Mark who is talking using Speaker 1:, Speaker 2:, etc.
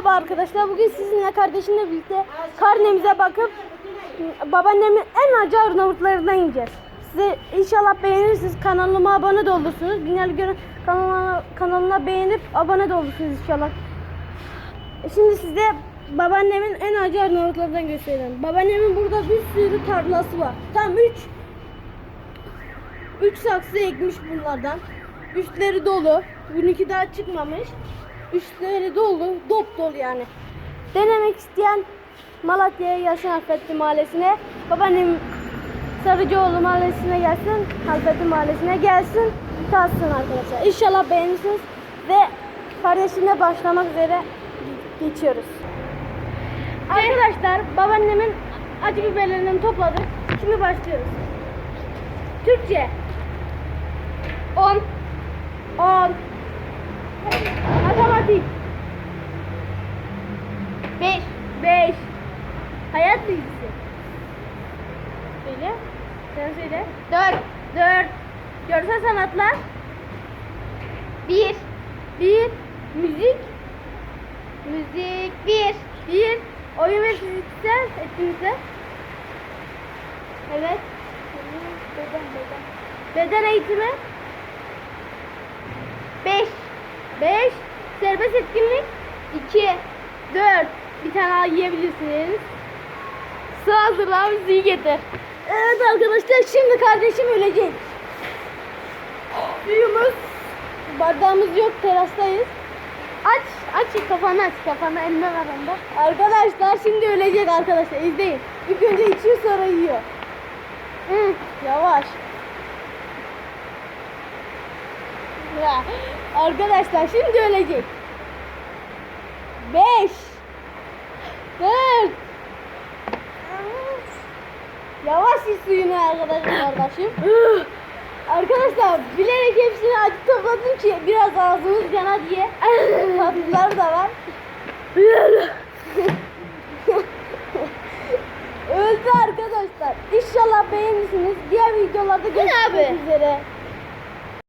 Speaker 1: Merhaba arkadaşlar. Bugün sizinle kardeşimle birlikte karnemize bakıp babaannemin en acı Arnavutlarından yiyeceğiz. Size inşallah beğenirsiniz. Kanalıma abone de olursunuz. Binali Gören kanalına, kanalına beğenip abone de olursunuz inşallah. Şimdi size babaannemin en acı Arnavutlarından göstereyim. Babaannemin burada bir sürü tarlası var. Tam 3 3 saksı ekmiş bunlardan. Üstleri dolu. Bununki daha çıkmamış. Üstleri dolu. Dop dolu yani. Denemek isteyen Malatya'ya gelsin Halfetli Mahallesi'ne. Babaannem Sarıcıoğlu Mahallesi'ne gelsin. Halfetli Mahallesi'ne gelsin. Tatsın arkadaşlar. İnşallah beğenirsiniz. Ve kardeşimle başlamak üzere geçiyoruz. Arkadaşlar babaannemin acı biberlerinden topladık. Şimdi başlıyoruz. Türkçe 10 10 Matematik 5 5 Hayat bilgisi Söyle. Sen söyle. 4 4 Görsel sanatlar 1 1 Müzik. Müzik. 1 1 Oyun ve fiziksel etkinlikler. Evet. Beden beden. Beden eğitimi. 5 5 Serbest etkinlik. 2 4 Bir tane daha yiyebilirsiniz. Sıra hazırla müziği getir. Evet arkadaşlar şimdi kardeşim ölecek. Suyumuz bardağımız yok terastayız. Aç aç kafanı aç kafanı elime ver onda. Arkadaşlar şimdi ölecek arkadaşlar izleyin. İlk önce içiyor sonra yiyor. Hı, yavaş. Ya, arkadaşlar şimdi ölecek. 5 4 Yavaş iç suyunu arkadaşlar kardeşim. arkadaşlar bilerek hepsini acı topladım ki biraz ağzımız yana diye. Tatlılar da var. Öldü arkadaşlar. İnşallah beğenirsiniz. Diğer videolarda görüşmek üzere.